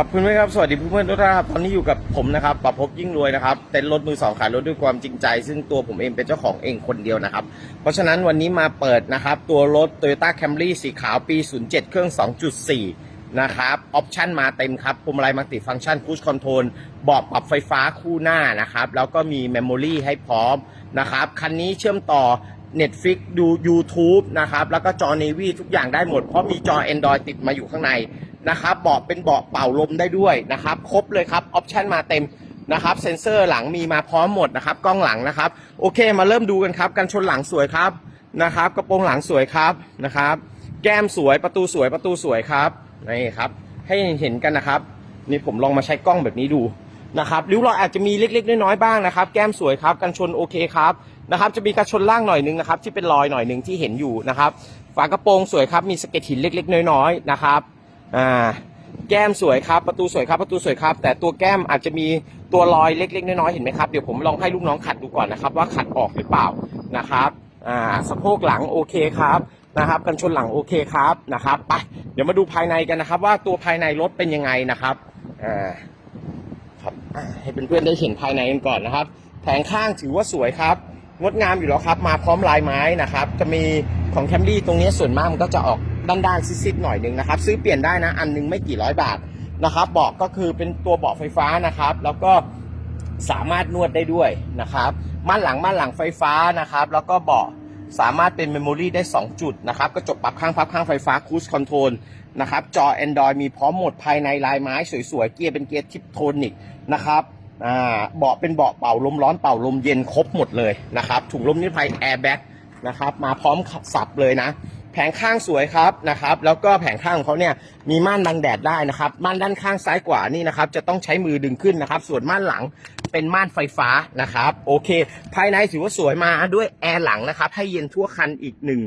ครับเพื่อนๆครับสวัสดีเพื่อนๆทุกท่านครับตอนนี้อยู่กับผมนะครับประพบยิ่งรวยนะครับเต็นท์รถมือสองขายรถด้วยความจริงใจ ซึ่งตัวผมเองเป็นเจ้าของเองคนเดียวนะครับ เพราะฉะนั้นวันนี้มาเปิดนะครับ ตัวรถ Toyota Camry สีขาวปี 07 เครื่อง 2.4 นะครับออปชันมาเต็มครับพวงมาลัยมัลติฟังก์ชันคูชคอนโทรลบาะปรับไฟฟ้าคู่หน้านะครับ แล้วก็มีเมมโมรีให้พร้อมนะครับคันนี้เชื่อมต่อ Netflix ดู YouTube นะครับแล้วก็จอ Navy ทุกอย่างได้หมดเพราะมีจอ Android ติดมาอยู่ข้างใน นะครับเบาะเป็นเบาะเป่าลมได้ด้วยนะครับ ครบเลยครับออปชันมาเต็มนะครับ เซ็นเซอร์หลังมีมาพร้อมหมดนะครับ กล้องหลังนะครับ โอเคมาเริ่มดูกันครับกันชนหลังสวยครับนะครับ กระโปรงหลังสวยครับนะครับ แก้มสวยประตูสวยประตูสวยครับนี่ครับ ให้เห็นกันนะครับ นี่ผมลองมาใช้กล้องแบบนี้ดูนะครับริ้วรอยอาจจะมีเล็กๆน้อยๆบ้างนะครับ แก้มสวยครับกันชนโอเคครับนะครับจะมีกระชนล่างหน่อยหนึงนะครับที่เป็นรอยหน่อยหนึ่งที่เห็นอยู่นะครับ ฝากระโปรงสวยครับมีสะเก็ตหินเล็ก ๆ น้อยๆนะครับ อ่าแก้มสวยครับประตูสวยครับประตูสวยครับ แต่ตัวแก้มอาจจะมีตัวรอยเล็ก ๆ น้อยๆเห็นไหมครับเดี๋ยวผมลองให้ลูกน้องขัดดูก่อนนะครับ ว่าขัดออกหรือเปล่านะครับอ่าสะโพกหลังโอเคครับนะครับกันชนหลังโอเคครับนะครับไปเดี๋ยวมาดูภายในกันนะครับ ว่าตัวภายในรถเป็นยังไงนะครับอ่าครับให้เพื่อนๆได้เห็นภายในกันก่อนนะครับ แผงข้างถือว่าสวยครับงดงามอยู่แล้วครับ มาพร้อมลายไม้นะครับ จะมีของแคมรี่ตรงนี้ส่วนมากมันก็จะออก ด้านๆซิดๆหน่อยหนึ่งนะครับ ซื้อเปลี่ยนได้นะ อันหนึงไม่กี่ร้อยบาทนะครับเบาะก็คือเป็นตัวเบาะไฟฟ้านะครับ แล้วก็สามารถนวดได้ด้วยนะครับม่านหลังม่านหลังไฟฟ้านะครับ แล้วก็เบาะสามารถเป็นเมมโมรีได้ 2 จุดนะครับกระจกปรับข้างพับข้างไฟฟ้าคูสคอนโทรลนะครับจอ Android มีพร้อมหมดภายในลายไม้สวยๆ เกียร์เป็นเกียร์ทิปโทนิกนะครับอ่าเบาะเป็นเบาะเป่าลมร้อนเป่าลมเย็นครบหมดเลยนะครับถุงลมนิรภัยแอร์แบ็กนะครับมาพร้อมขับสับเลยนะ ผงข้างสวยครับนะครับ แล้วก็แผงข้างของเขาเนี่ยมีม่านบังแดดได้นะครับ ม่านด้านข้างซ้ายกว่านี่นะครับ จะต้องใช้มือดึงขึ้นนะครับ ส่วนม่านหลังเป็นม่านไฟฟ้านะครับ โอเค ภายในถือว่าสวยมาด้วยแอร์หลังนะครับ ให้เย็นทั่วคันอีกหนึ่ง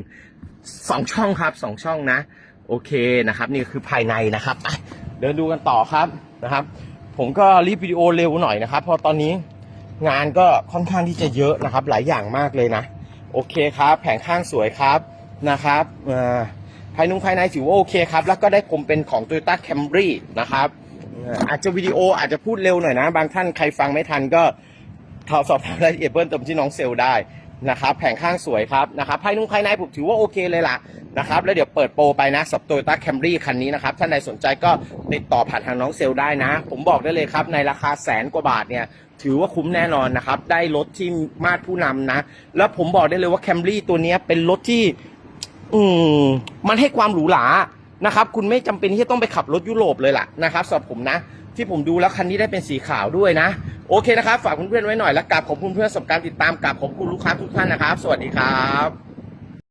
สองช่องครับสองช่องนะ โอเคนะครับ นี่คือภายในนะครับเดินดูกันต่อครับนะครับ ผมก็รีบวิดีโอเร็วหน่อยนะครับ เพราะตอนนี้งานก็ค่อนข้างที่จะเยอะนะครับ หลายอย่างมากเลยนะ โอเคครับ แผงข้างสวยครับ นะครับเอ่อภายนุ่งภายในถือว่าโอเคครับ แล้วก็ได้ผมเป็นของ Toyota Camry นะครับเอ่ออาจจะวิดีโออาจจะพูดเร็วหน่อยนะ บางท่านใครฟังไม่ทันก็สอบถามรายละเอียดเพิ่มเติมที่น้องเซลลได้นะครับแผงข้างสวยครับนะครับภายนุ่งภายในผมถือว่าโอเคเลยล่ะนะครับแล้วเดี๋ยวเปิดโปรไปนะสับ Toyota Camry คันนี้นะครับท่านใดสนใจก็ติดต่อผ่านทางน้องเซลลได้นะ ผมบอกได้เลยครับในราคาแสนกว่าบาทเนี่ยถือว่าคุ้มแน่นอนนะครับได้รถที่มาตรผู้นำนะ แล้วผมบอกได้เลยว่าแคมรี่ตัวเนี้ยเป็นรถที่ อืมมันให้ความหรูหรานะครับ คุณไม่จำเป็นที่จะต้องไปขับรถยุโรปเลยล่ะนะครับสำหรับผมนะ ที่ผมดูแล้วคันนี้ได้เป็นสีขาวด้วยนะ โอเคนะครับ ฝากเพื่อนๆไว้หน่อยและกราบขอบคุณเพื่อนสำหรับการติดตามกราบขอบคุณลูกค้าทุกท่านนะครับ สวัสดีครับ